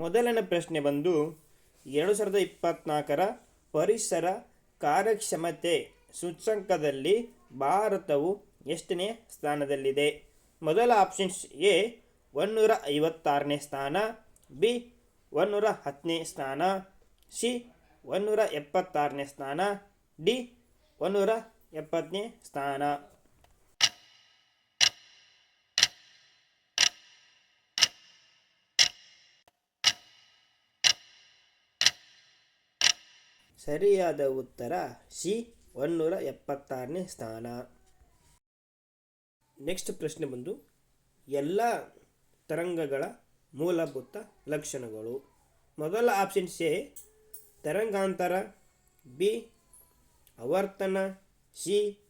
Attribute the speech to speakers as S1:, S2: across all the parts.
S1: ಮೊದಲನೇ ಪ್ರಶ್ನೆ ಬಂದು ಎರಡು ಸಾವಿರದ ಇಪ್ಪತ್ನಾಲ್ಕರ ಪರಿಸರ ಕಾರ್ಯಕ್ಷಮತೆ ಸೂಚ್ಯಂಕದಲ್ಲಿ ಭಾರತವು ಎಷ್ಟನೇ ಸ್ಥಾನದಲ್ಲಿದೆ? ಮೊದಲ ಆಪ್ಷನ್ಸ್ ಎ ಒನ್ನೂರ ಐವತ್ತಾರನೇ ಸ್ಥಾನ, ಬಿ ಒನ್ನೂರ ಹತ್ತನೇ ಸ್ಥಾನ, ಸಿ ಒನ್ನೂರ ಎಪ್ಪತ್ತಾರನೇ ಸ್ಥಾನ, ಡಿ ಒನ್ನೂರ ಎಪ್ಪತ್ತನೇ ಸ್ಥಾನ. ಸರಿಯಾದ ಉತ್ತರ ಸಿ ಒನ್ನೂರ ಎಪ್ಪತ್ತಾರನೇ ಸ್ಥಾನ. ನೆಕ್ಸ್ಟ್ ಪ್ರಶ್ನೆ ಬಂದು, ಎಲ್ಲ ತರಂಗಗಳ ಮೂಲಭೂತ ಲಕ್ಷಣಗಳು. ಮೊದಲ ಆಪ್ಷನ್ ಸೆ, ತರಂಗಾಂತರ, ಬಿ, ಆವರ್ತನ, ಸಿ,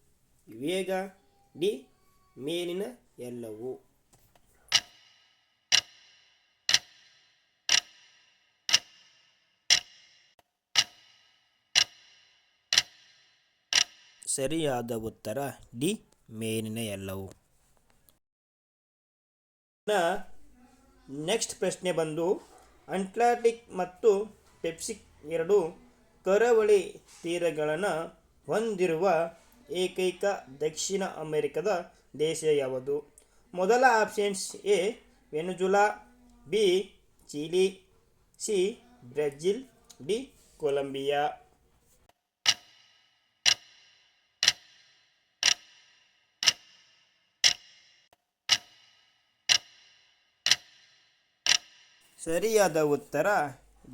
S1: ವೇಗ, ಡಿ, ಮೇಲಿನ ಎಲ್ಲವೂ. ಸರಿಯಾದ ಉತ್ತರ ಡಿ ಮೇಲಿನ ಎಲ್ಲವೂ. ನೆಕ್ಸ್ಟ್ ಪ್ರಶ್ನೆ ಬಂದು, ಅಂಟ್ಲಾಂಟಿಕ್ ಮತ್ತು ಪೆಪ್ಸಿಕ್ ಎರಡು ಕರಾವಳಿ ತೀರಗಳನ್ನು ಹೊಂದಿರುವ ಏಕೈಕ ದಕ್ಷಿಣ ಅಮೆರಿಕದ ದೇಶ ಯಾವುದು? ಮೊದಲ options A, Venezuela, B, Chile, C, Brazil, D, Colombia. ಸರಿಯಾದ ಉತ್ತರ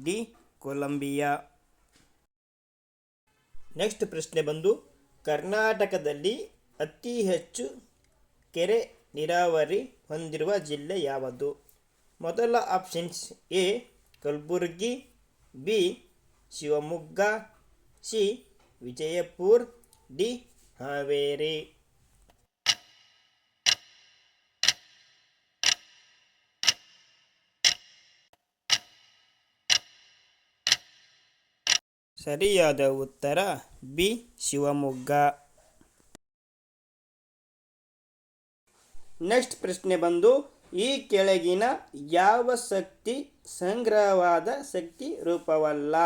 S1: ಡಿ, ಕೊಲಂಬಿಯಾ. ನೆಕ್ಸ್ಟ್ ಪ್ರಶ್ನೆ ಬಂದು, ಕರ್ನಾಟಕದಲ್ಲಿ ಅತಿ ಹೆಚ್ಚು ಕೆರೆ ನೀರಾವರಿ ಹೊಂದಿರುವ ಜಿಲ್ಲೆ ಯಾವುದು? ಮೊದಲ options A, Kalaburagi, B, Shivamogga, C, Vijayapura, D, Haveri. ಸರಿಯಾದ ಉತ್ತರ ಬಿ, ಶಿವಮೊಗ್ಗ. ನೆಕ್ಸ್ಟ್ ಪ್ರಶ್ನೆ ಬಂದು, ಈ ಕೆಳಗಿನ ಯಾವ ಶಕ್ತಿ ಸಂಗ್ರಹವಾದ ಶಕ್ತಿ ರೂಪವಲ್ಲ?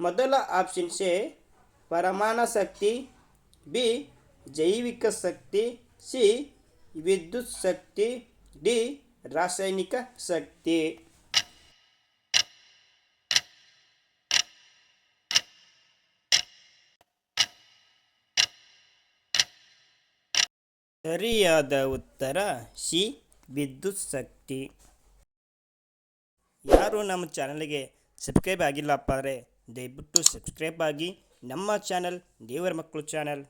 S1: ಮೊದಲ ಆಪ್ಷನ್ ಸೆ ಪರಮಾಣು ಶಕ್ತಿ, ಬಿ, ಜೈವಿಕ ಶಕ್ತಿ, ಸಿ, ವಿದ್ಯುತ್ ಶಕ್ತಿ, ಡಿ, ರಾಸಾಯನಿಕ ಶಕ್ತಿ. ಸರಿಯಾದ ಉತ್ತರ ಸಿ, ವಿದ್ಯುತ್ ಶಕ್ತಿ. ಯಾರು ನಮ್ಮ ಚಾನಲ್ಗೆ ಸಬ್ಸ್ಕ್ರೈಬ್ ಆಗಿಲ್ಲಪ್ಪ ಅಂದರೆ ದಯವಿಟ್ಟು ಸಬ್ಸ್ಕ್ರೈಬ್ ಆಗಿ ನಮ್ಮ ಚಾನಲ್ ದೇವರ ಮಕ್ಕಳು ಚಾನಲ್.